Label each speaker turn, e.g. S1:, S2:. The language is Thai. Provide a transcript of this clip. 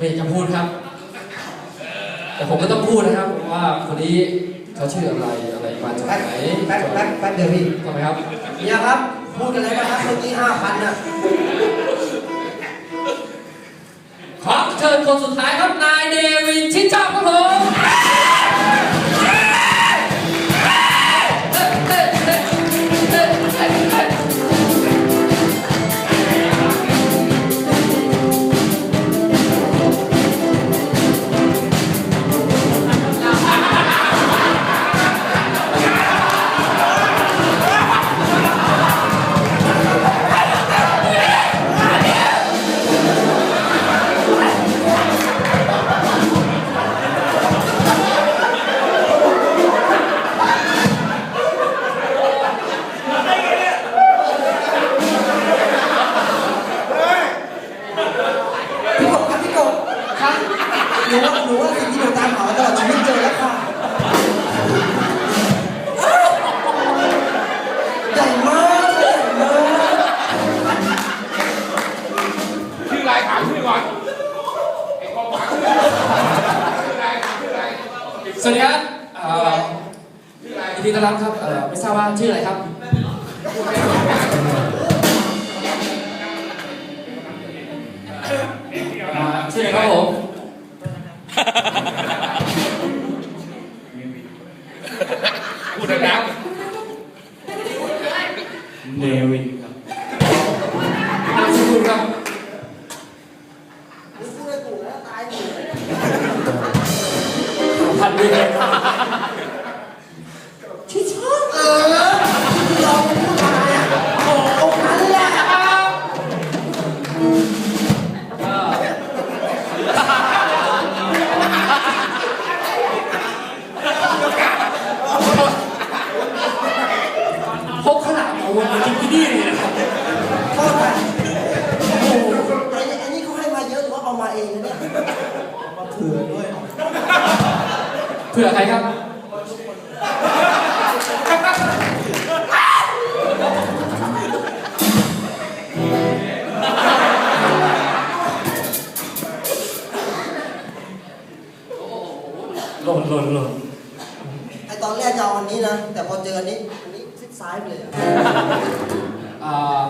S1: ไม่อยากจะพูดครับ แต่ผมก็ต้องพูดนะครับว่าคนนี้เขาชื่ออะไรอะไรมาจาก
S2: แป๊บ
S1: ไหน
S2: แป๊บแป๊บแป๊บเดียวพี่
S1: ทำไมครับ
S2: เนี่ยครับ พูดกันเลยนะครับเมื่อกี้ห้าพันน่ะ
S1: ขอเชิญคนสุดท้ายครับนายเดวิดชิดชอบครับผม
S2: สวั
S1: สดีครับเอ่อยินดีต้อนรับครับเอ่อไม่ทราบว่าชื่ออะไรครับ อ่าชื่ออะไรครับผม
S3: พูดดัง
S1: เนวินครับ
S2: น
S1: พันดีเลย
S2: ที่ชอบเออลองพูดมาอะโอ้ตรงนั้นแหละ
S1: พกขนาดเอามาจริงที่นี่เลยนะครับ
S2: โทษค่ะโอ้โหไอ้นี่ไอ้นี่เขาให้มาเยอะหรือว่าเอามาเองนะเนี่ยเอามาเผื่อด้วย
S1: เผื่อใครครับหล่นหล่นหล่น
S2: ไอตอนแรกจะเอาอันนี้นะ แต่พอเจออันนี้อันนี้ชิดซ้ายไปเลยอะ
S1: อ่า